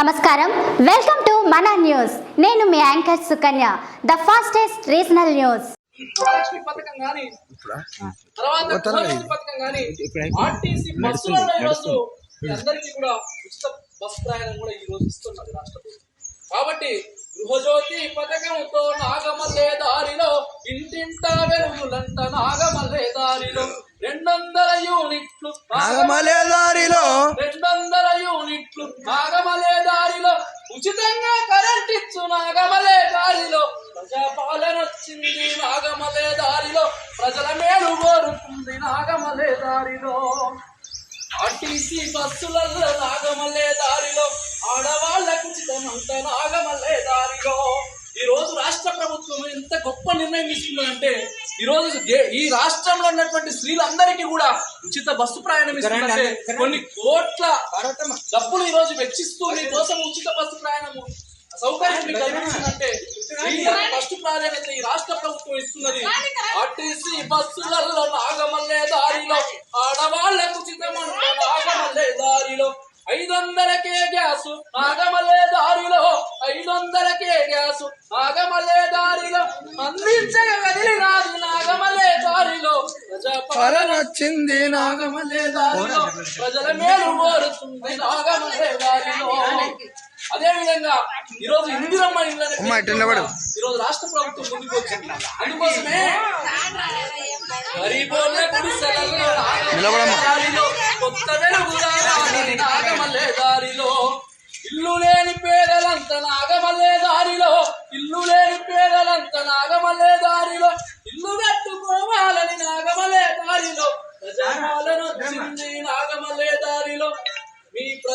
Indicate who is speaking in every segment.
Speaker 1: నమస్కారం. Welcome to మన news నేను మీ anchor Sukanya the fastest regional news
Speaker 2: Mahalakshmi పథకం కానీ తర్వాత గృహలక్ష్మి పథకం కానీ ఆర్టీసీ బస్సులలో ఈరోజు. మీ అందరికీ కూడా ఉచిత బస్ ప్రయాణం కూడా ఈ రోజు ఇస్తున్నది రాష్ట్ర ప్రభుత్వం. కాబట్టి గృహజ్యోతి పథకంతో నాగమల్లే దారిలో ఇంటింట వెలుగులంట నాగమల్లే దారిలో రెండొందల యూనిట్లు
Speaker 3: నాగమలే దారిలో
Speaker 2: రెండొందల యూనిట్లు నాగమలే దారిలో ఉచితంగా కరెంట్ ఇచ్చు నాగమలే దారిలో. ప్రజాపాలన వచ్చింది నాగమలే దారిలో. ప్రజల మేలు కోరుతుంది నాగమలే దారిలో. ఆర్టీసీ బస్సులలో నాగమల్లే దారిలో. ఆడవాళ్ళకు ఉచితమంత నాగమల్లే దారిలో. ఈ రోజు రాష్ట్ర ప్రభుత్వం ఎంత గొప్ప నిర్ణయం తీసుకున్నదంటే ఈ రోజు ఈ రాష్ట్రంలో ఉన్నటువంటి స్త్రీలందరికీ కూడా ఉచిత బస్సు ప్రయాణం ఇస్తుందంటే కొన్ని కోట్ల డబ్బులు ఈ రోజు వెచ్చిస్తూ మీకోసం ఉచిత బస్సు ప్రయాణము. సౌకర్యం మీకు కల్పించిందంటే ఫస్ట్ ప్రాధాన్యత ఈ రాష్ట్ర ప్రభుత్వం ఇస్తున్నది. ఆర్టీసీ బస్సులలో నాగమల్లే దారిలో ఆడవాళ్ళకు ఉచితమంట నాగమల్లే దారిలో. ఐదు వందలకే గ్యాస్ నాగమల్లే దారిలో. ఐదు వందలకే గ్యాస్ నాగమల్లే దారిలో. అందించగ కదిలి రాదు నాగమల్లే దారిలో.
Speaker 3: వచ్చింది
Speaker 2: నాగమల్లే దారిలో. ప్రజల మేలు కోరుతుంది నాగమల్లే దారిలో. అదే విధంగా ఈ రోజు ఇందిరమ్మ ఇళ్ళని
Speaker 3: అమ్మా, ఇటు నిలబడు.
Speaker 2: ఈ రోజు రాష్ట్ర ప్రభుత్వం ముందుకు వచ్చింది. అందుకోసమే కొత్త నాగమల్లే దారిలో. ఇల్లు లేని పేదలంత నాగమల్లే దారిలో. ఇల్లు లేని పేదలంత నాగమల్లే దారిలో. ఇల్లు కట్టుకోవాలని నాగమల్లే దారిలో ప్రజాపాలన వచ్చింది.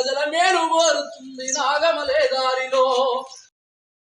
Speaker 2: ಜಲ ಮೇಲು ಬರುತ್ತಿ ನಾಗಮಲೆ ದಾರಿಲೋ.